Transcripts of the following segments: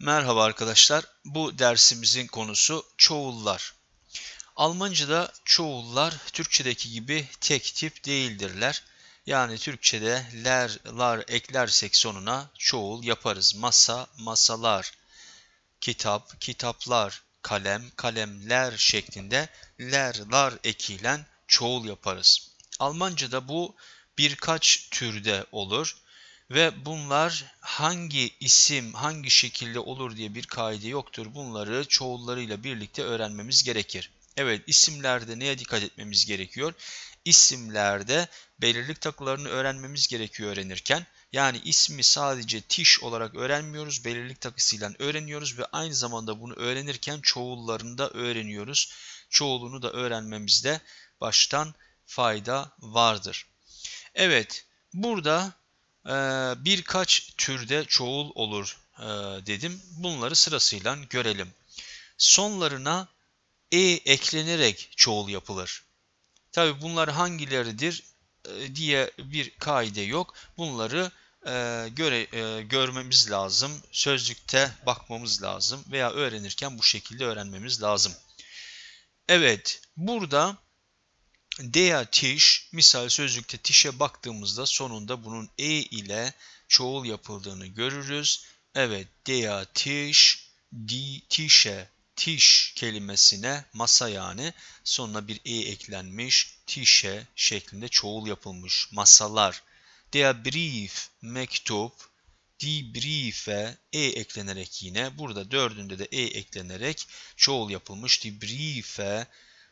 Merhaba arkadaşlar. Bu dersimizin konusu çoğullar. Almanca'da çoğullar Türkçedeki gibi tek tip değildirler. Yani Türkçede ler, lar eklersek sonuna çoğul yaparız. Masa, masalar, kitap, kitaplar, kalem, kalemler şeklinde ler, lar ekilen çoğul yaparız. Almanca'da bu birkaç türde olur. Ve bunlar hangi isim, hangi şekilde olur diye bir kaide yoktur. Bunları çoğullarıyla birlikte öğrenmemiz gerekir. Evet isimlerde neye dikkat etmemiz gerekiyor? İsimlerde belirlilik takılarını öğrenmemiz gerekiyor öğrenirken. Yani ismi sadece tiş olarak öğrenmiyoruz, belirlilik takısıyla öğreniyoruz ve aynı zamanda bunu öğrenirken çoğullarını da öğreniyoruz. Çoğulunu da öğrenmemizde baştan fayda vardır. Evet, burada birkaç türde çoğul olur e, dedim. Bunları sırasıyla görelim. Sonlarına e eklenerek çoğul yapılır. Tabi bunlar hangileridir e, diye bir kaide yok. Bunları e, göre, görmemiz lazım. Sözlükte bakmamız lazım veya öğrenirken bu şekilde öğrenmemiz lazım. Evet, burada Dea tiş, misal sözlükte tişe baktığımızda sonunda bunun e ile çoğul yapıldığını görürüz. Evet, dea tiş, di tişe, tiş kelimesine masa yani sonuna bir e eklenmiş, tişe şeklinde çoğul yapılmış masalar. Der Brief, mektup, die Briefe, e eklenerek yine burada dördünde de e eklenerek çoğul yapılmış. Die Briefe,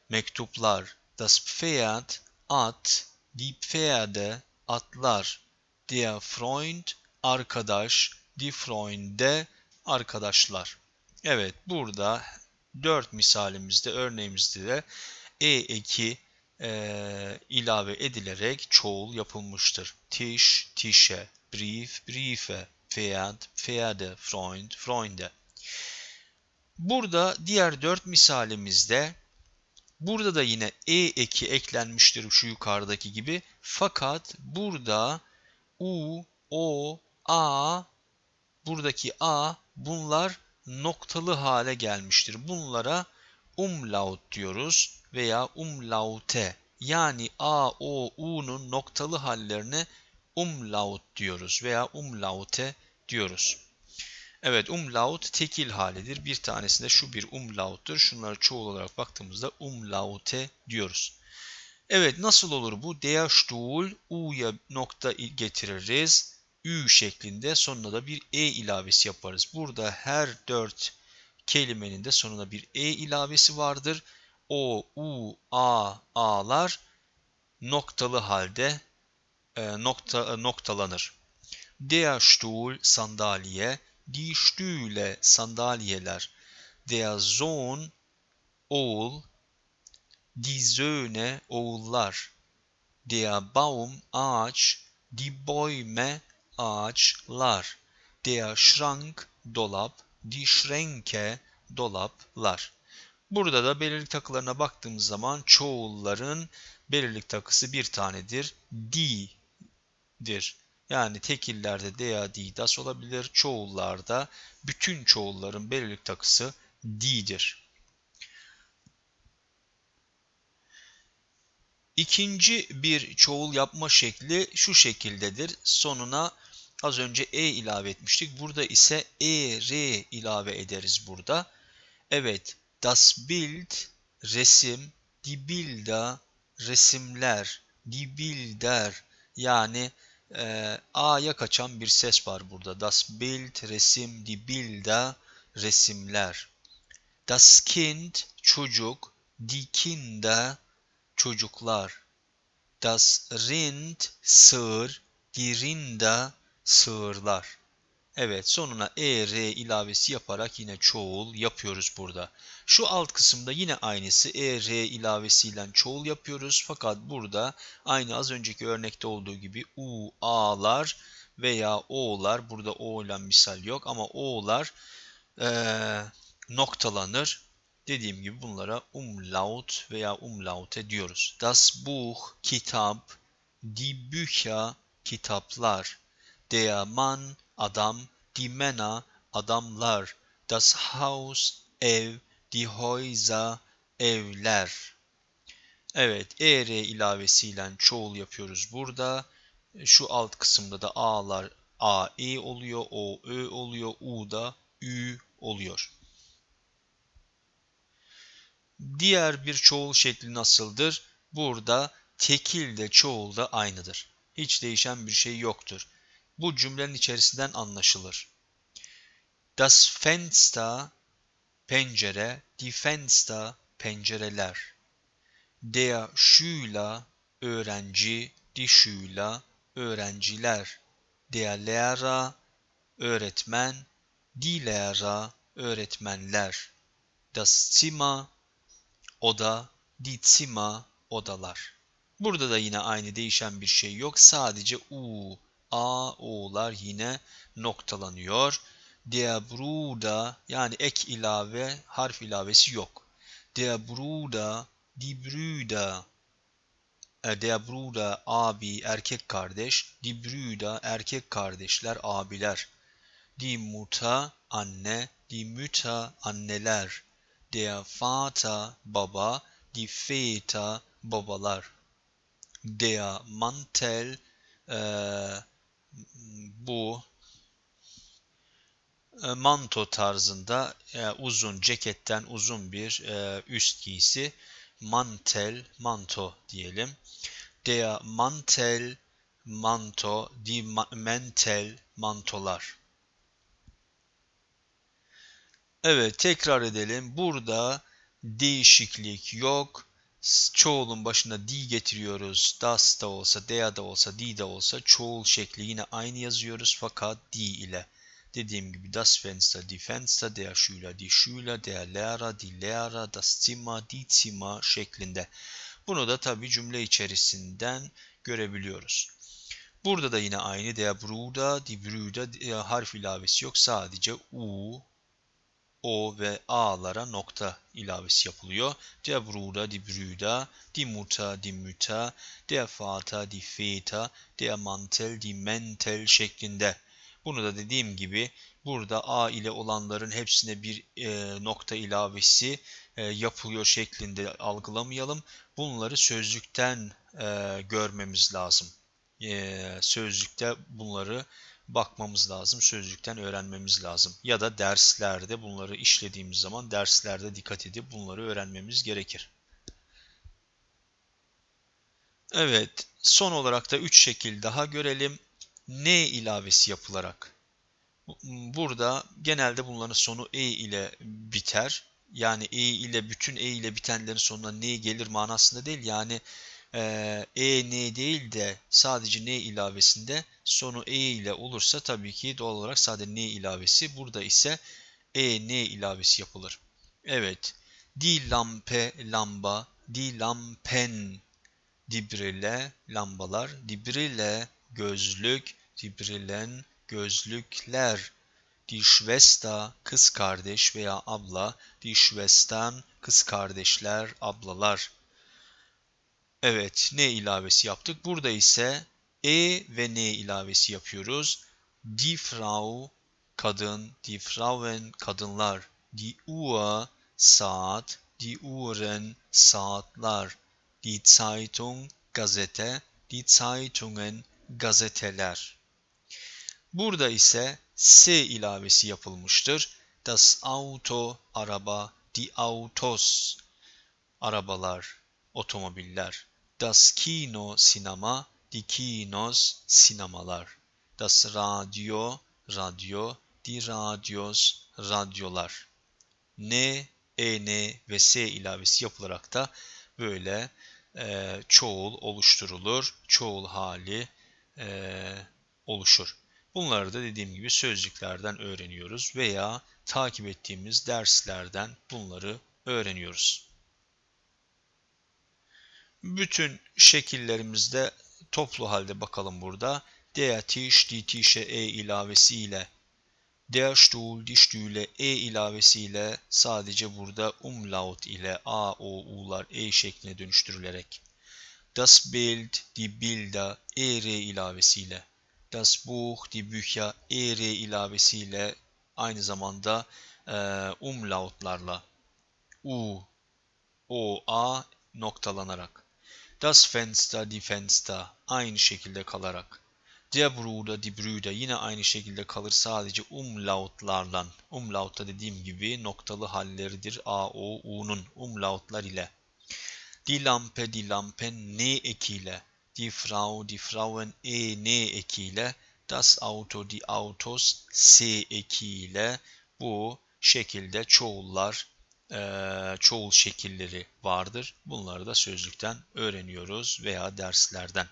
mektuplar. Das Pferd, at, die Pferde, atlar. Der Freund, arkadaş, die Freunde, arkadaşlar. Evet burada dört misalimizde, örneğimizde de e eki e, ilave edilerek çoğul yapılmıştır. Tisch, Tische, Brief, Briefe, Pferd, Pferde, Freund, Freunde. Burada diğer dört misalimizde Burada da yine e eki eklenmiştir şu yukarıdaki gibi. Fakat burada u, o, a, buradaki a bunlar noktalı hale gelmiştir. Bunlara umlaut diyoruz veya umlaute. Yani a, o, u'nun noktalı hallerine umlaut diyoruz veya umlaute diyoruz. Evet umlaut tekil halidir. Bir tanesi de şu bir umlauttur. Şunları çoğul olarak baktığımızda umlaute diyoruz. Evet nasıl olur bu? Der Stuhl U'ya nokta getiririz. Ü şeklinde sonuna da bir E ilavesi yaparız. Burada her dört kelimenin de sonuna bir E ilavesi vardır. O, U, A, A'lar noktalı halde e, nokta, e, noktalanır. Der Stuhl sandalye, Die sandalyeler. Der Sohn oğul. Die Söhne oğullar. Der Baum ağaç. Die Bäume ağaçlar. Der Schrank dolap. Die Schränke dolaplar. Burada da belirlik takılarına baktığımız zaman çoğulların belirlik takısı bir tanedir. Di'dir. Yani tekillerde dea di das olabilir. Çoğullarda bütün çoğulların belirlik takısı di'dir. İkinci bir çoğul yapma şekli şu şekildedir. Sonuna az önce e ilave etmiştik. Burada ise e, r ilave ederiz burada. Evet, das Bild resim, die Bilder resimler, die Bilder yani e, A'ya kaçan bir ses var burada. Das Bild, resim, die Bilder, resimler. Das Kind, çocuk, die Kinder, çocuklar. Das Rind, sığır, die Rinder, sığırlar. Evet sonuna e, r ilavesi yaparak yine çoğul yapıyoruz burada. Şu alt kısımda yine aynısı e, r ilavesiyle çoğul yapıyoruz. Fakat burada aynı az önceki örnekte olduğu gibi u, a'lar veya o'lar burada o ile misal yok ama o'lar e, noktalanır. Dediğim gibi bunlara umlaut veya umlaute diyoruz. Das Buch, kitap, die Bücher, kitaplar. Der Mann, adam, die Männer, adamlar. Das Haus, ev, die Häuser, evler. Evet, er ilavesiyle çoğul yapıyoruz burada. Şu alt kısımda da a'lar a, e oluyor, o, ö oluyor, u da ü oluyor. Diğer bir çoğul şekli nasıldır? Burada tekil de çoğul da aynıdır. Hiç değişen bir şey yoktur. Bu cümlenin içerisinden anlaşılır. Das Fenster pencere, die Fenster pencereler. Der Schüler öğrenci, die Schüler öğrenciler. Der Lehrer öğretmen, die Lehrer öğretmenler. Das Zimmer oda, die Zimmer odalar. Burada da yine aynı değişen bir şey yok. Sadece u, a, o'lar yine noktalanıyor. Der Bruder yani ek ilave, harf ilavesi yok. Die Brüder. E, der Bruder abi erkek kardeş, die Brüder erkek kardeşler, abiler. Die Mutter anne, Mütter anneler. Der Vater baba, Väter babalar. Der Mantel e, bu e, manto tarzında e, uzun ceketten uzun bir e, üst giysi mantel manto diyelim. Der Mantel manto, die Mantel mantolar. Evet tekrar edelim. Burada değişiklik yok. Çoğulun başına di getiriyoruz. Das da olsa, dea da olsa, di de olsa çoğul şekli yine aynı yazıyoruz fakat di ile. Dediğim gibi das Fenster, die Fenster, der Schüler, die Schüler, der Lehrer, die Lehrer, das Zimmer, die Zimmer şeklinde. Bunu da tabi cümle içerisinden görebiliyoruz. Burada da yine aynı der Bruder, die Brüder harf ilavesi yok. Sadece u, o ve a'lara nokta ilavesi yapılıyor. Der Vater, die Väter, der Mantel, die Mäntel şeklinde. Bunu da dediğim gibi burada a ile olanların hepsine bir e, nokta ilavesi e, yapılıyor şeklinde algılamayalım. Bunları sözlükten e, görmemiz lazım. E, sözlükte bunları bakmamız lazım, sözlükten öğrenmemiz lazım. Ya da derslerde bunları işlediğimiz zaman derslerde dikkat edip bunları öğrenmemiz gerekir. Evet, son olarak da üç şekil daha görelim. Ne ilavesi yapılarak. Burada genelde bunların sonu e ile biter. Yani e ile bütün e ile bitenlerin sonuna ne gelir manasında değil. Yani e, e n değil de sadece n ilavesinde sonu e ile olursa tabii ki doğal olarak sadece n ilavesi. Burada ise e n ilavesi yapılır. Evet. Di lampe lamba, di lampen dibrille lambalar, dibrille gözlük, dibrilen gözlükler. Die Schwester kız kardeş veya abla, die Schwestern kız kardeşler, ablalar. Evet, ne ilavesi yaptık? Burada ise e ve ne ilavesi yapıyoruz. Die Frau kadın, die Frauen kadınlar, die Uhr saat, die Uhren saatler, die Zeitung gazete, die Zeitungen gazeteler. Burada ise s ilavesi yapılmıştır. Das Auto araba, die Autos arabalar, otomobiller. Das Kino sinema, die Kinos sinemalar. Das Radio radyo, die Radios radyolar. N, en ve s ilavesi yapılarak da böyle e, çoğul oluşturulur. Çoğul hali e, oluşur. Bunları da dediğim gibi sözlüklerden öğreniyoruz veya takip ettiğimiz derslerden bunları öğreniyoruz. Bütün şekillerimizde toplu halde bakalım burada. Der Tisch, die Tische e ilavesiyle Der Stuhl, die Stühle e ilavesiyle sadece burada umlaut ile a, o, u'lar e şekline dönüştürülerek. Das Bild, die Bilder er ilavesiyle. Das Buch, die Bücher er ilavesiyle aynı zamanda e, umlautlarla U, O, A noktalanarak. Das Fenster, die Fenster aynı şekilde kalarak. Der Bruder, die Brüder yine aynı şekilde kalır sadece umlautlarla. Umlautta dediğim gibi noktalı halleridir A, O, U'nun umlautlar ile. Die Lampe, die Lampen N ekiyle. Die Frau, die Frauen E, N ekiyle. Das Auto, die Autos S ekiyle bu şekilde çoğullar, e, çoğul şekilleri vardır. Bunları da sözlükten öğreniyoruz veya derslerden.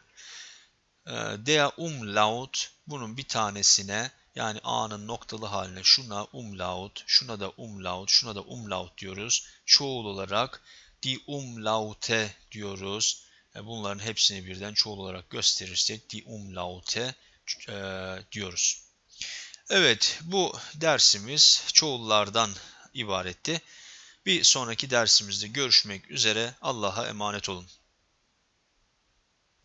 E, der Umlaut bunun bir tanesine yani A'nın noktalı haline şuna umlaut, şuna da umlaut, şuna da umlaut diyoruz. Çoğul olarak die Umlaute diyoruz. E, bunların hepsini birden çoğul olarak gösterirsek die Umlaute e, diyoruz. Evet bu dersimiz çoğullardan ibaretti. Bir sonraki dersimizde görüşmek üzere. Allah'a emanet olun.